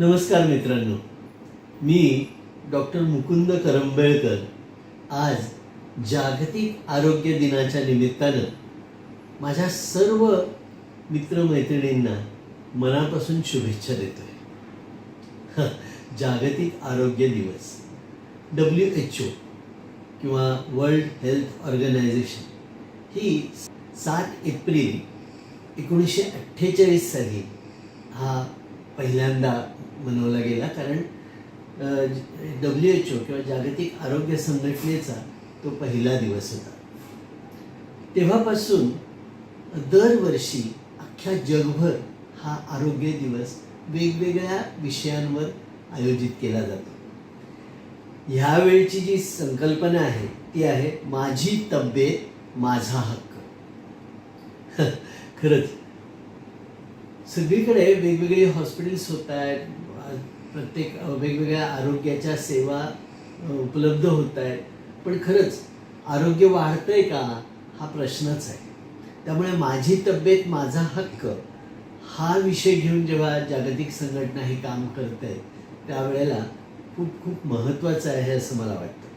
नमस्कार मित्रांनो. मी डॉक्टर मुकुंद करंबेळकर. आज जागतिक आरोग्य दिनाच्या निमित्तानं माझ्या सर्व मित्रमैत्रिणींना मनापासून शुभेच्छा देतोय. जागतिक आरोग्य दिवस. डब्ल्यू एच ओ किंवा वर्ल्ड हेल्थ ऑर्गनायझेशन ही सात एप्रिल एकोणीसशे अठ्ठेचाळीस साली हा पहिल्यांदा मनवला गेला. कारण डब्ल्यू एच ओ किंवा जागतिक आरोग्य संघटनेचा तो पहिला दिवस होता. तेव्हापासून दरवर्षी अख्ख्या जगभर हा आरोग्य दिवस वेगवेगळ्या विषयांवर आयोजित केला जातो. ह्यावेळची जी संकल्पना आहे ती आहे माझी तब्येत माझा हक्क. खरंच. सगळीकडे वेगवेगळे हॉस्पिटल्स होत आहेत प्रत्येक वेगवेगळ्या आरोग्याच्या सेवा उपलब्ध होत आहेत. पण खरंच आरोग्य वाढतंय का? हा प्रश्नच आहे. त्यामुळे माझी तब्येत माझा हक्क हा विषय घेऊन जेव्हा जागतिक संघटना हे काम करत आहे त्यावेळेला खूप खूप महत्त्वाचं आहे असं मला वाटतं.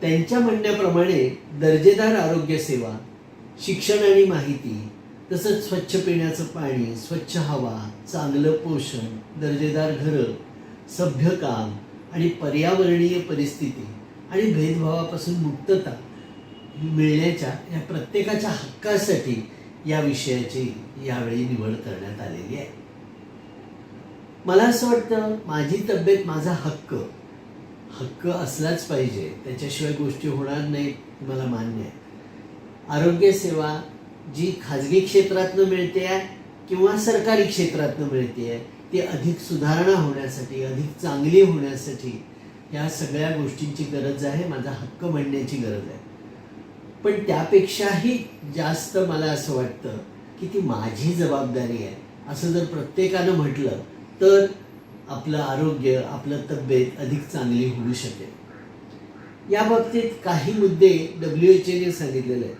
त्यांच्या म्हणण्याप्रमाणे दर्जेदार आरोग्य सेवा शिक्षण आणि माहिती तसंच स्वच्छ पिण्याचं पाणी स्वच्छ हवा चांगलं पोषण दर्जेदार घरं सभ्य काम आणि पर्यावरणीय परिस्थिती आणि भेदभावापासून मुक्तता मिळण्याच्या या प्रत्येकाच्या हक्कासाठी या विषयाची यावेळी निवड करण्यात आलेली आहे. मला असं वाटतं माझी तब्येत माझा हक्क हक्क असलाच पाहिजे. त्याच्याशिवाय गोष्टी होणार नाहीत मला मान्य आहे. आरोग्यसेवा जी खाजगी क्षेत्रातनं मिळते आहे किंवा सरकारी क्षेत्रातनं मिळते आहे ती अधिक सुधारणा होण्यासाठी अधिक चांगली होण्यासाठी या सगळ्या गोष्टींची गरज आहे माझा हक्क म्हणण्याची गरज आहे. पण त्यापेक्षाही जास्त मला असं वाटतं की ती माझी जबाबदारी आहे. असं जर प्रत्येकानं म्हटलं तर आपलं आरोग्य आपलं तब्येत अधिक चांगली होऊ शकेल. या बाबतीत काही मुद्दे डब्ल्यू एच एने सांगितलेले आहेत.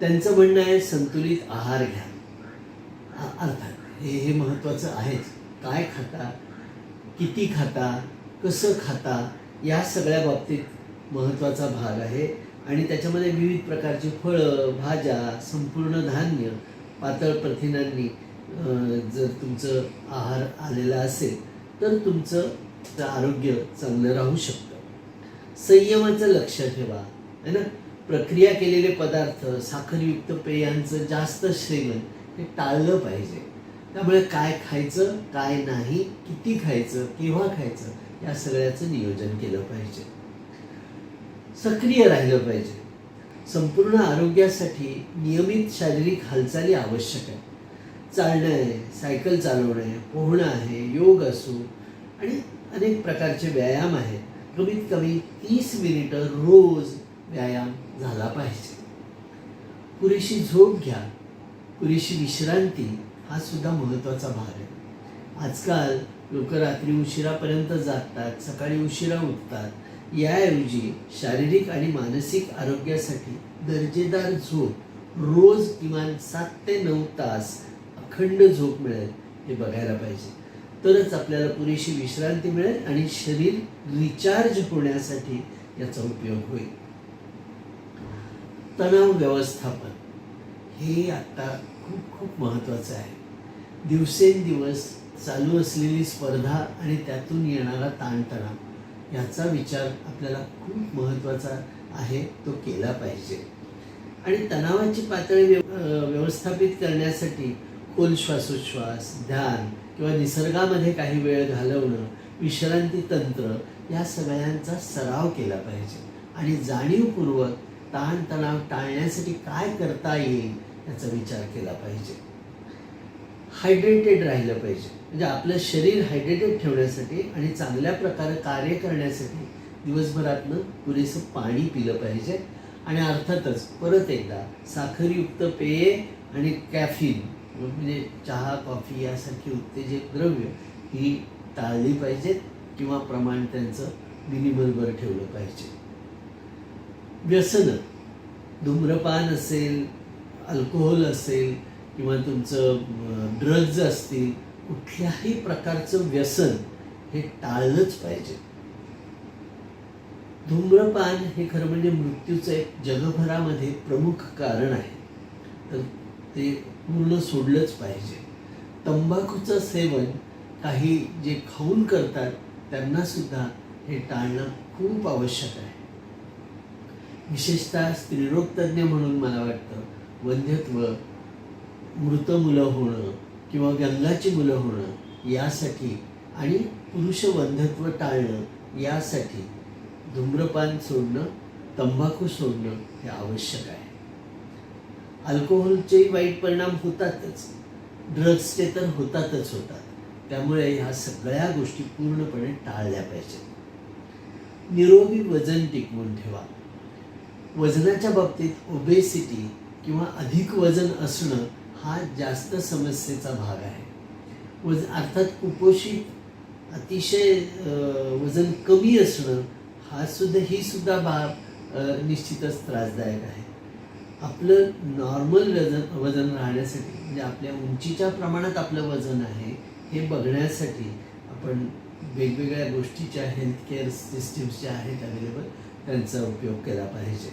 त्यांचं म्हणणं आहे संतुलित आहार घ्या. अर्थात हे हे महत्त्वाचं आहेच. काय खाता किती खाता कसं खाता या सगळ्या बाबतीत महत्त्वाचा भाग आहे. आणि त्याच्यामध्ये विविध प्रकारची फळं भाज्या संपूर्ण धान्य पातळ प्रथिनांनी जर तुमचं आहार आलेला असेल तर तुमचं आरोग्य चांगलं राहू शकतं. संयमाचं लक्ष ठेवा है ना? प्रक्रिया केलेले पदार्थ साखरयुक्त पेयांचं जास्त सेवन हे टाळलं पाहिजे. त्यामुळे काय खायचं काय नाही किती खायचं केव्हा खायचं या सगळ्याचं नियोजन केलं पाहिजे. सक्रिय राहिलं पाहिजे. संपूर्ण आरोग्यासाठी नियमित शारीरिक हालचाली आवश्यक आहे चालणं आहे सायकल चालवणं आहे पोहणं आहे योग असो आणि अनेक प्रकारचे व्यायाम आहेत. कमीत कमी तीस मिनिटं रोज व्यायाम झाला पाहिजे. पुरेशी झोप घ्या. पुरेशी विश्रांती हा सुद्धा महत्त्वाचा भाग आहे. आजकाल लोक रात्री उशिरापर्यंत जातात सकाळी उशिरा उठतात. याऐवजी शारीरिक आणि मानसिक आरोग्यासाठी दर्जेदार झोप रोज किमान सात ते नऊ तास अखंड झोप मिळेल हे बघायला पाहिजे. तरच आपल्याला पुरेशी विश्रांती मिळेल आणि शरीर रिचार्ज होण्यासाठी याचा उपयोग होईल. तणाव व्यवस्थापन हे आता खूप खूप महत्त्वाचं आहे. दिवसेंदिवस चालू असलेली स्पर्धा आणि त्यातून येणारा ताणतणाव याचा विचार आपल्याला खूप महत्त्वाचा आहे तो केला पाहिजे. आणि तणावाची पातळी व्यवस्थापित करण्यासाठी खोल श्वासोच्छ्वास ध्यान किंवा निसर्गामध्ये काही वेळ घालवणं विश्रांती तंत्र या सगळ्यांचा सराव केला पाहिजे. आणि जाणीवपूर्वक ताणतणाव टाळण्यासाठी काय करता येईल याचा विचार केला पाहिजे. हायड्रेटेड राहिलं पाहिजे. म्हणजे आपलं शरीर हायड्रेटेड ठेवण्यासाठी आणि चांगल्या प्रकारे कार्य करण्यासाठी दिवसभरातनं पुरेसं पाणी पिलं पाहिजे. आणि अर्थातच परत एकदा साखरयुक्त पेये आणि कॅफिन म्हणजे चहा कॉफी यासारखी उत्तेजक द्रव्य ही टाळली पाहिजेत किंवा प्रमाण त्यांचं मिनिमलवर ठेवलं पाहिजे. व्यसनं. धूम्रपान असेल अल्कोहोल असेल किंवा तुमचं ड्रग्ज असतील कुठल्याही प्रकारचं व्यसन हे टाळलंच पाहिजे. धूम्रपान हे खरं म्हणजे मृत्यूचं एक जगभरामध्ये प्रमुख कारण आहे. तर ते पूर्ण सोडलंच पाहिजे. तंबाखूचं सेवन काही जे खाऊन करतात त्यांना सुद्धा हे टाळणं खूप आवश्यक आहे. विशेषतः स्त्रीरोगतज्ञ म्हणून मला वाटतं वंध्यत्व मृत मुलं होणं किंवा गंगाची मुलं होणं यासाठी आणि पुरुष वंध्यत्व टाळणं यासाठी धूम्रपान सोडणं तंबाखू सोडणं हे आवश्यक आहे. अल्कोहोलचेही वाईट परिणाम होतातच. ड्रग्सचे तर होतातच होतात. त्यामुळे ह्या सगळ्या गोष्टी पूर्णपणे टाळल्या पाहिजेत. निरोगी वजन टिकवून ठेवा. वजनाच्या बाबतीत ओबेसिटी किंवा अधिक वजन असणं हा जास्त समस्येचा भाग आहे. वज अर्थात कुपोषित अतिशय वजन कमी असणं हा सुद्धा ही सुद्धा बाब निश्चितच त्रासदायक आहे. आपलं नॉर्मल वजन वजन राहण्यासाठी म्हणजे आपल्या उंचीच्या प्रमाणात आपलं वजन आहे हे बघण्यासाठी आपण वेगवेगळ्या गोष्टीच्या हेल्थकेअर सिस्टीम्स ज्या आहेत अवेलेबल त्यांचा उपयोग केला पाहिजे.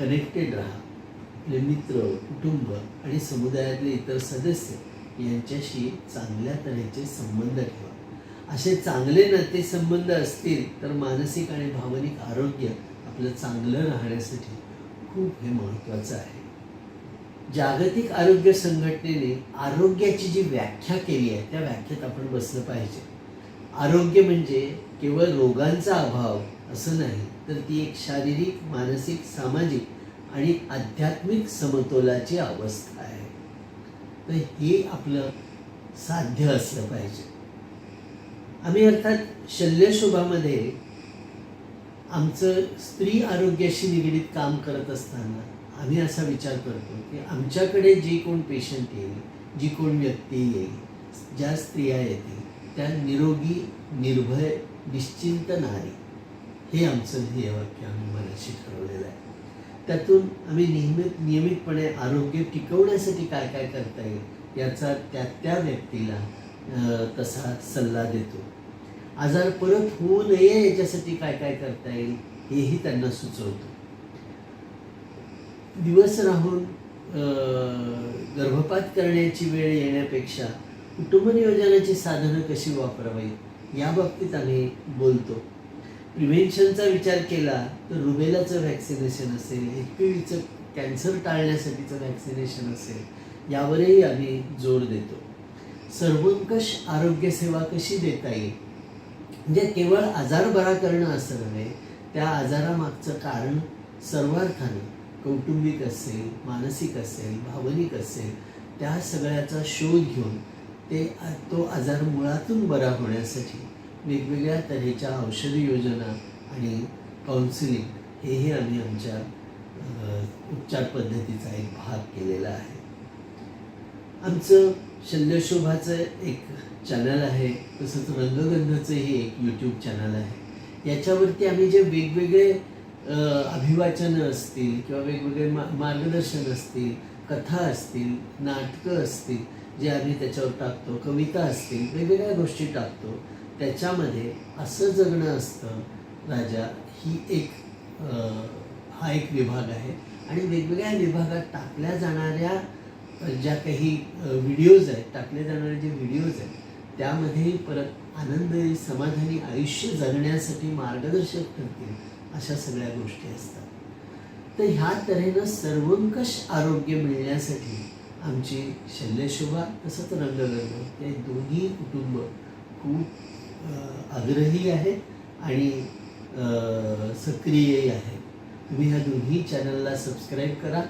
कनेक्टेड राहा. आपले मित्र कुटुंब आणि समुदायातले इतर सदस्य यांच्याशी चांगल्या तऱ्हेचे संबंध ठेवा. असे चांगले नातेसंबंध असतील तर मानसिक आणि भावनिक आरोग्य आपलं चांगलं राहण्यासाठी खूप हे महत्त्वाचं आहे. जागतिक आरोग्य संघटनेने आरोग्याची जी व्याख्या केली आहे त्या व्याख्येत आपण बसलं पाहिजे. आरोग्य म्हणजे केवळ रोगांचा अभाव असं नाही तर ती एक शारीरिक मानसिक सामाजिक आणि आध्यात्मिक समतोलाची अवस्था आहे. तर हे आपलं साध्य असलं पाहिजे. आम्ही अर्थात शल्यशोभामध्ये आमचं स्त्री आरोग्याशी निगडीत काम करत असताना आम्ही असा विचार करतो की आमच्याकडे जे कोण पेशंट येईल जी कोण व्यक्ती येईल ज्या स्त्रिया येतील त्या निरोगी निर्भय निश्चिंत नारी हे आमचं ध्येय वाक्य आम्ही मनाशी ठरवलेलं आहे. त्यातून आम्ही नियमित नियमितपणे आरोग्य टिकवण्यासाठी काय काय करता येईल याचा त्या त्या व्यक्तीला तसा सल्ला देतो. आजार परत होऊ नये याच्यासाठी काय काय करता येईल हेही त्यांना सुचवतो. दिवस राहून गर्भपात करण्याची वेळ येण्यापेक्षा कुटुंब नियोजनाची साधनं कशी वापरावी या बाबतीत आम्ही बोलतो. प्रिव्हेन्शनचा विचार केला तर रुबेलाचं व्हॅक्सिनेशन असेल एच कॅन्सर टाळण्यासाठीचं व्हॅक्सिनेशन असेल यावरही आम्ही जोर देतो. सर्वंकष आरोग्यसेवा कशी देता येईल? म्हणजे केवळ आजार बरा करणं असं नव्हे त्या आजारामागचं कारण सर्वार्थानं कौटुंबिक असेल मानसिक असेल भावनिक असेल त्या सगळ्याचा शोध घेऊन ते तो आजार मुळातून बरा होण्यासाठी वेगवेगळ्या तऱ्हेच्या औषधी योजना आणि काउन्सिलिंग हेही आम्ही आमच्या उपचार पद्धतीचा एक भाग केलेला आहे. आमचं शल्यशोभाचं एक चॅनल आहे तसंच रंगगंधाचंही एक यूट्यूब चॅनल आहे. याच्यावरती आम्ही जे वेगवेगळे अभिवाचनं असतील किंवा वेगवेगळे मा मार्गदर्शन असतील कथा असतील नाटकं असतील जे आम्ही त्याच्यावर टाकतो कविता असतील वेगवेगळ्या गोष्टी टाकतो त्याच्यामध्ये असं जगणं असतं राजा ही एक हा एक विभाग आहे. आणि वेगवेगळ्या विभागात टाकल्या जाणाऱ्या ज्या काही व्हिडिओज आहेत टाकले जाणारे जे व्हिडिओज आहेत त्यामध्येही परत आनंद समाधानी आयुष्य जगण्यासाठी मार्गदर्शक ठरतील अशा सगळ्या गोष्टी असतात. तर ह्या तऱ्हेनं सर्वंकष आरोग्य मिळण्यासाठी आमची शल्यशोभा तसंच रंगगर्भ हे दोन्ही कुटुंब खूप आग्रही आहे आणि सक्रियही आहे. तुम्ही ह्या दोन्ही चॅनलला सबस्क्राईब करा.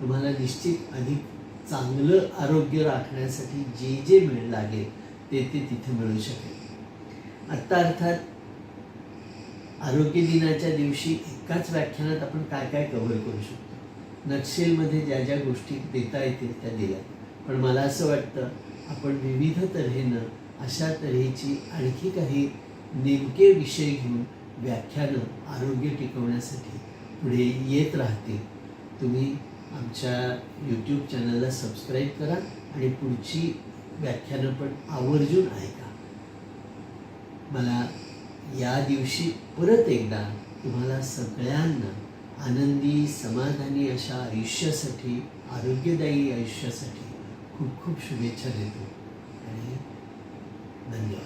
तुम्हाला निश्चित अधिक चांगलं आरोग्य राखण्यासाठी जे जे वेळ लागेल ते ते तिथे मिळू शकेल. आत्ता अर्थात आरोग्य दिनाच्या दिवशी एकाच व्याख्यानात आपण काय काय कव्हर करू शकतो? नक्षेलमध्ये ज्या ज्या गोष्टी देता येतील त्या दिल्या. पण मला असं वाटतं आपण विविध तऱ्हेनं अशा तऱ्हेची आणखी काही नेमके विषय घेऊन व्याख्यानं आरोग्य टिकवण्यासाठी पुढे येत राहतील. तुम्ही आमच्या यूट्यूब चॅनलला सबस्क्राईब करा आणि पुढची व्याख्यानं पण आवर्जून ऐका. मला या दिवशी परत एकदा तुम्हाला सगळ्यांना आनंदी समाधानी अशा आयुष्यासाठी आरोग्यदायी आयुष्यासाठी खूप खूप शुभेच्छा देतो. आणि 那你